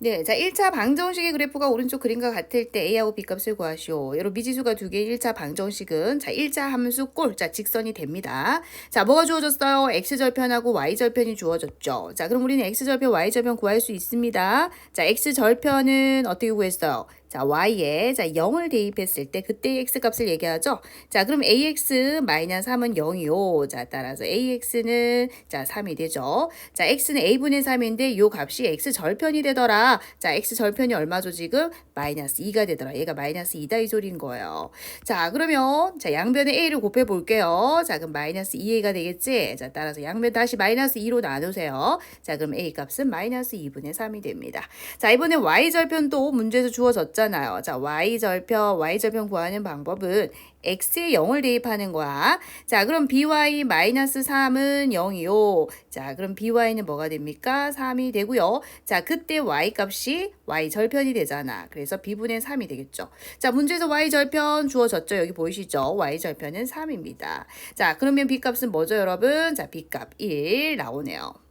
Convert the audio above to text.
네, 자, 1차 방정식의 그래프가 오른쪽 그림과 같을 때 A하고 B 값을 구하시오. 여러 미지수가 두 개인 1차 방정식은 자, 1자 함수 꼴, 자, 직선이 됩니다. 자, 뭐가 주어졌어요? X절편하고 Y절편이 주어졌죠. 자, 그럼 우리는 X절편, Y절편 구할 수 있습니다. 자, X절편은 어떻게 구했어요? 자, y에 자 0을 대입했을 때 그때 x 값을 얘기하죠. 자, 그럼 ax 마이너스 3은 0이요. 자, 따라서 ax는 자 3이 되죠. 자, x는 a분의 3인데 요 값이 x 절편이 되더라. 자, x 절편이 얼마죠 지금? 마이너스 2가 되더라. 얘가 마이너스 2다 이 소리인 거예요. 자, 그러면 자 양변에 a를 곱해 볼게요. 자, 그럼 마이너스 2a가 되겠지. 자, 따라서 양변 다시 마이너스 2로 나누세요. 자, 그럼 a 값은 마이너스 2분의 3이 됩니다. 자, 이번에 y 절편도 문제에서 주어졌죠. 잖아요. 자, y절편, y절편 구하는 방법은 x에 0을 대입하는 거야. 자, 그럼 by 마이너스 3은 0이요. 자, 그럼 by는 뭐가 됩니까? 3이 되고요. 자, 그때 y 값이 y절편이 되잖아. 그래서 b분의 3이 되겠죠. 자, 문제에서 y절편 주어졌죠. 여기 보이시죠? y절편은 3입니다. 자, 그러면 b값은 뭐죠, 여러분? 자, b값 1 나오네요.